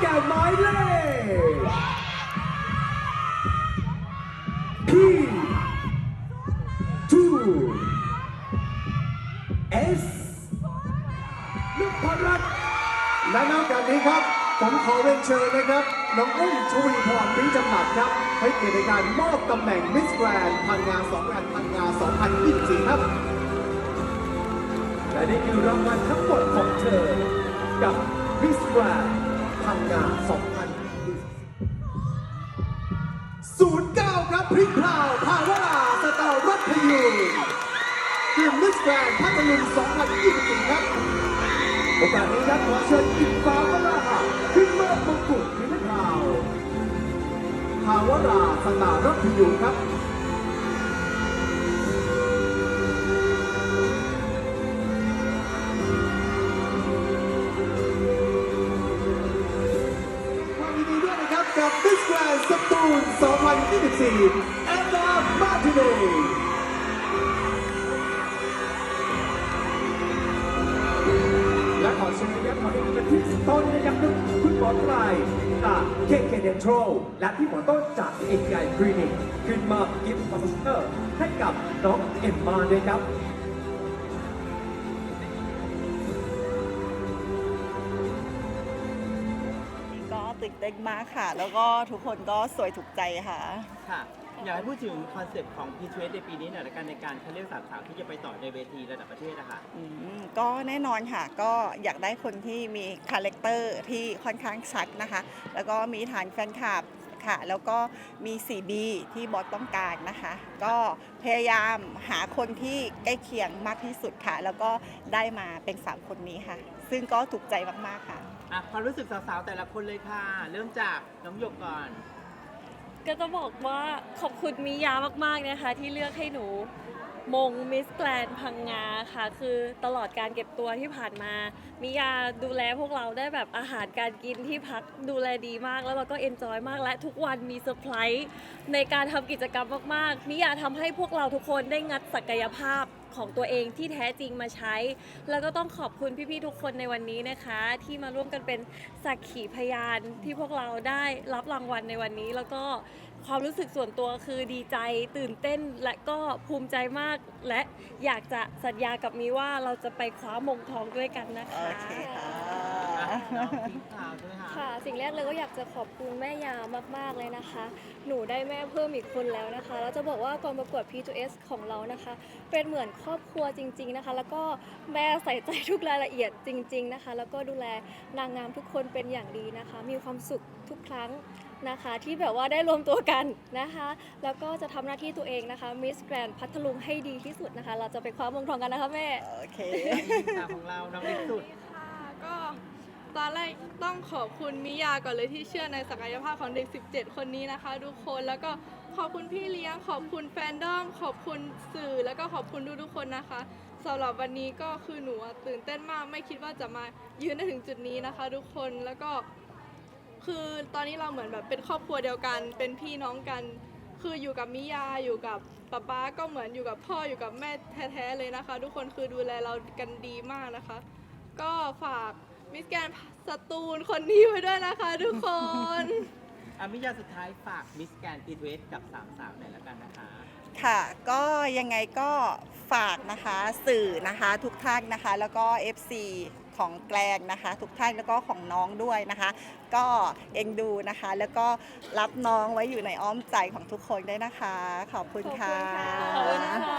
แก่หมายเลข P 2 S นพรัตน์และนอกจากนี้ครับ ผมขอเรียนเชิญนะครับ น้องอุ้มชวีพรพิงจำหนัดครับ ให้เกียรติในการมอบตำแหน่งมิสแกรนพังงา2แอนพังงา2024ครับและนี่คือรางวัลทั้งหมดของเธอ กับ Miss Grand พังงา2024 09 ครับพริกพราวภาวราสตาร์รัตยูคือมิสแกรนด์พัทลุง2024 ครับ โอกาสนี้ครับขอเชิญอินฟ้าวราขึ้นมอบมงกุฎพิมพ์ข่าวภาวราสตาร์รัตยูครับ กับมิสแกรนสตูล 2024 แอนนา มาร์ติเนและขอเชิญนะครับขอให้เป็นที่ต้นนะครับนึกคุณหมอไตรจากเคเคเดนโทรและพี่หมอต้นจากเอกไอคลินิก ขึ้นมากิฟต์มาสเตอร์ให้กับน้องเอ็มมาด้วยครับ ตื่นเต้นมากค่ะ แล้วก็ทุกคนก็สวยถูกใจค่ะ ค่ะ อยากให้พูดถึงคอนเซปต์ของ p ี w ในปีนี้หน่อยละกันในการคัดเลือกสามสาวที่จะไปต่อในเวทีระดับประเทศนะคะอืมก็แน่นอนค่ะ ก็อยากได้คนที่มีคาแรคเตอร์ที่ค่อนข้างชัดนะคะ แล้วก็มีฐานแฟนคลับค่ะ แล้วก็มี 4B ที่บอสต้องการนะคะ ก็พยายามหาคนที่ใกล้เคียงมากที่สุดค่ะ แล้วก็ได้มาเป็น 3 คนนี้ค่ะ ซึ่งก็ถูกใจมาก ๆ ค่ะ อะความรู้สึกสาวๆแต่ละคนเลยค่ะ เริ่มจากน้องหยกก่อน ก็จะบอกว่าขอบคุณมิยามากๆนะคะ ที่เลือกให้หนูมงมิสแกรนพังงาค่ะ คือตลอดการเก็บตัวที่ผ่านมา มิยาดูแลพวกเราได้แบบอาหารการกินที่พักดูแลดีมาก แล้วเราก็เอนจอยมากและทุกวันมีเซอร์ไพรส์ในการทำกิจกรรมมากๆ มิยาทำให้พวกเราทุกคนได้งัดศักยภาพ ของตัวเองที่แท้จริงมาใช้ แล้วก็ต้องขอบคุณพี่ๆทุกคนในวันนี้นะคะ ที่มาร่วมกันเป็นสักขีพยานที่พวกเราได้รับรางวัลในวันนี้ แล้วก็ความรู้สึกส่วนตัวคือดีใจตื่นเต้นและก็ภูมิใจมาก และอยากจะสัญญากับมีว่าเราจะไปคว้ามงทองด้วยกันนะคะ โอเคค่ะ อะน้องพิงค์พราวใช่ไหมคะค่ะ สิ่งแรกเลยก็อยากจะขอบคุณแม่ยามากๆเลยนะคะ หนูได้แม่เพิ่มอีกคนแล้วนะคะ แล้วจะบอกว่ากองประกวด P2S ของเรานะคะ เป็นเหมือนครอบครัวจริง ๆนะคะ แล้วก็แม่ใส่ใจทุกรายละเอียดจริง ๆนะคะ แล้วก็ดูแลนางงามทุกคนเป็นอย่างดีนะคะ มีความสุขทุกครั้งนะคะ ที่แบบว่าได้รวมตัวกันนะคะ แล้วก็จะทำหน้าที่ตัวเองนะคะ Miss Grand พัทลุงให้ดีที่สุดนะคะ เราจะไปคว้ามงทองกันนะคะแม่ โอเคสาวของเราน้องเล็กสุด ค่ะก็ ตอนแรกต้องขอบคุณมิยาก่อนเลยที่เชื่อในศักยภาพของเด็ก 17 คนนี้นะคะ ทุกคนแล้วก็ขอบคุณพี่เลี้ยง ขอบคุณแฟนดอม ขอบคุณสื่อแล้วก็ขอบคุณทุกๆคนนะคะสำหรับวันนี้ก็คือหนูตื่นเต้นมากไม่คิดว่าจะมายืนได้ถึงจุดนี้นะคะ ทุกคนแล้วก็ คือตอนนี้เราเหมือนแบบเป็นครอบครัวเดียวกัน เป็นพี่น้องกัน คืออยู่กับมิยาอยู่กับป๊าป๊าก็เหมือนอยู่กับพ่ออยู่กับแม่แท้ๆเลยนะคะ ทุกคนคือดูแลเรากันดีมากนะคะ ก็ฝาก มิสแกนสตูลคนนี้ไว้ด้วยนะคะทุกคน อามิยาสุดท้ายฝากมิสแกนพีทเวสกับสามสาวหน่อยละกันนะคะ ค่ะ ก็ยังไงก็ฝากนะคะสื่อนะคะทุกท่านนะคะ แล้วก็ FC ของแกลงนะคะ ทุกท่านแล้วก็ของน้องด้วยนะคะ ก็เอ็นดูนะคะ แล้วก็รับน้องไว้อยู่ในอ้อมใจของทุกคนได้วยนะคะ ขอบคุณค่ะ ขอบคุณค่ะ